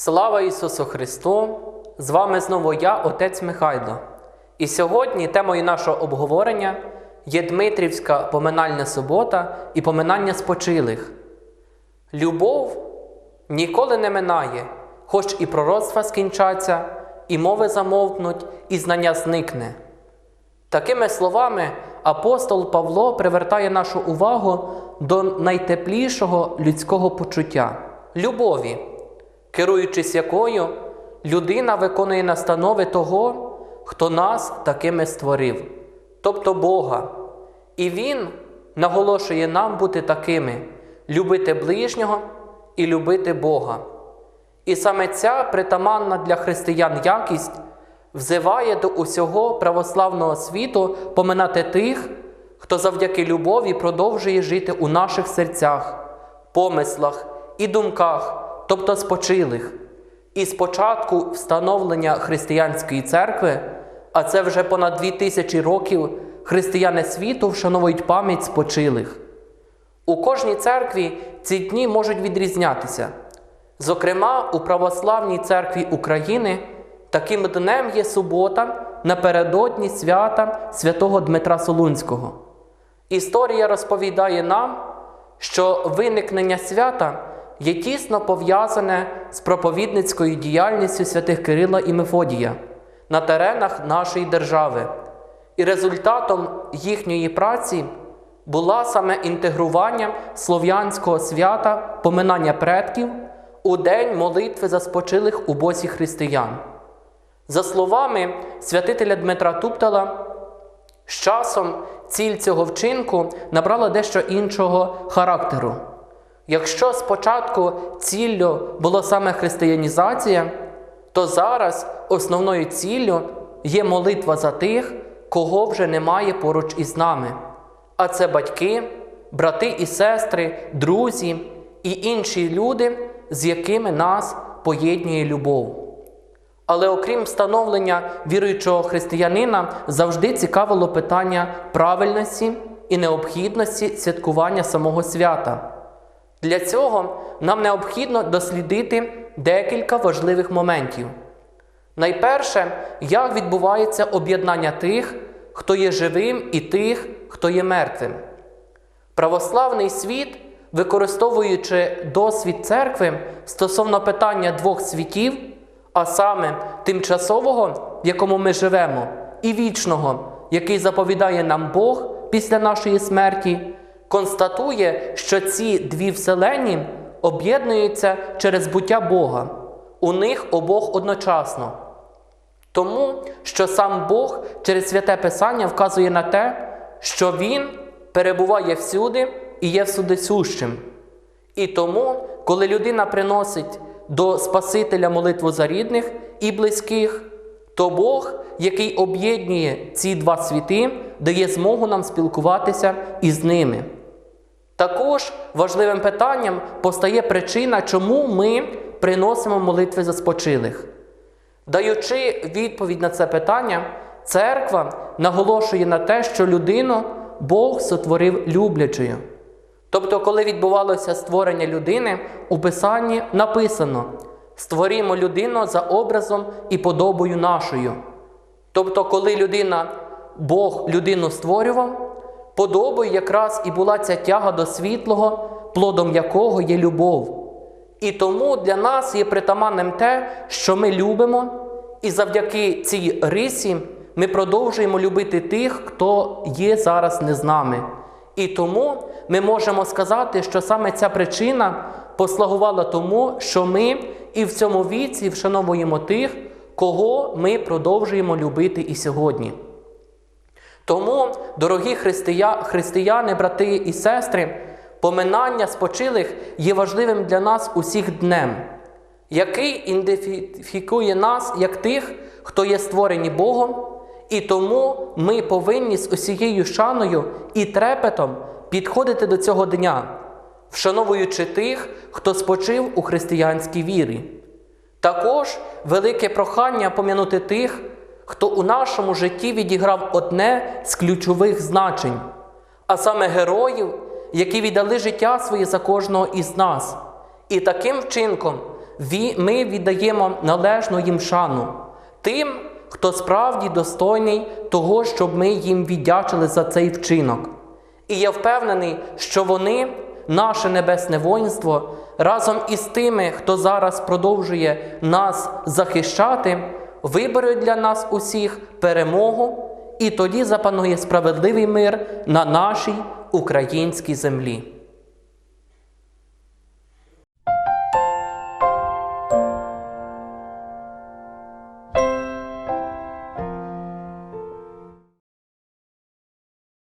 Слава Ісусу Христу! З вами знову я, Отець Михайло. І сьогодні темою нашого обговорення є Дмитрівська поминальна субота і поминання спочилих. Любов ніколи не минає, хоч і пророцтва скінчаться, і мови замовкнуть, і знання зникне. Такими словами апостол Павло привертає нашу увагу до найтеплішого людського почуття любові, керуючись якою людина виконує настанови того, хто нас такими створив, тобто Бога. І Він наголошує нам бути такими, любити ближнього і любити Бога. І саме ця притаманна для християн якість взиває до усього православного світу поминати тих, хто завдяки любові продовжує жити у наших серцях, помислах і думках, тобто спочилих. І з початку встановлення християнської церкви, а це вже понад дві тисячі років, християни світу вшановують пам'ять спочилих. У кожній церкві ці дні можуть відрізнятися. Зокрема, у Православній церкві України таким днем є субота напередодні свята святого Дмитра Солунського. Історія розповідає нам, що виникнення свята є тісно пов'язане з проповідницькою діяльністю святих Кирила і Мефодія на теренах нашої держави, і результатом їхньої праці була саме інтегрування слов'янського свята поминання предків у день молитви за спочилих у босі християн. За словами святителя Дмитра Туптала, з часом ціль цього вчинку набрала дещо іншого характеру. Якщо спочатку ціллю було саме християнізація, то зараз основною ціллю є молитва за тих, кого вже немає поруч із нами. А це батьки, брати і сестри, друзі і інші люди, з якими нас поєднує любов. Але окрім встановлення віруючого християнина, завжди цікавило питання правильності і необхідності святкування самого свята. Для цього нам необхідно дослідити декілька важливих моментів. Найперше, як відбувається об'єднання тих, хто є живим, і тих, хто є мертвим. Православний світ, використовуючи досвід церкви стосовно питання двох світів, а саме тимчасового, в якому ми живемо, і вічного, який заповідає нам Бог після нашої смерті, констатує, що ці дві вселені об'єднуються через буття Бога, у них обох одночасно. Тому, що сам Бог через святе Писання вказує на те, що Він перебуває всюди і є всюдисущим. І тому, коли людина приносить до Спасителя молитву за рідних і близьких, то Бог, який об'єднує ці два світи, дає змогу нам спілкуватися із ними. Також важливим питанням постає причина, чому ми приносимо молитви за спочилих. Даючи відповідь на це питання, церква наголошує на те, що людину Бог сотворив люблячою. Тобто, коли відбувалося створення людини, у Писанні написано: створімо людину за образом і подобою нашою. Тобто, коли людина, Бог людину створював, подобою якраз і була ця тяга до світлого, плодом якого є любов. І тому для нас є притаманним те, що ми любимо, і завдяки цій рисі ми продовжуємо любити тих, хто є зараз не з нами. І тому ми можемо сказати, що саме ця причина послугувала тому, що ми і в цьому віці вшановуємо тих, кого ми продовжуємо любити і сьогодні. Тому, дорогі христия, християни, брати і сестри, поминання спочилих є важливим для нас усіх днем, який ідентифікує нас як тих, хто є створені Богом, і тому ми повинні з усією шаною і трепетом підходити до цього дня, вшановуючи тих, хто спочив у християнській вірі. Також велике прохання пом'янути тих, хто у нашому житті відіграв одне з ключових значень, а саме героїв, які віддали життя своє за кожного із нас, і таким вчинком ми віддаємо належну їм шану тим, хто справді достойний того, щоб ми їм віддячили за цей вчинок. І я впевнений, що вони, наше небесне воїнство, разом із тими, хто зараз продовжує нас захищати, виберуть для нас усіх перемогу, і тоді запанує справедливий мир на нашій українській землі.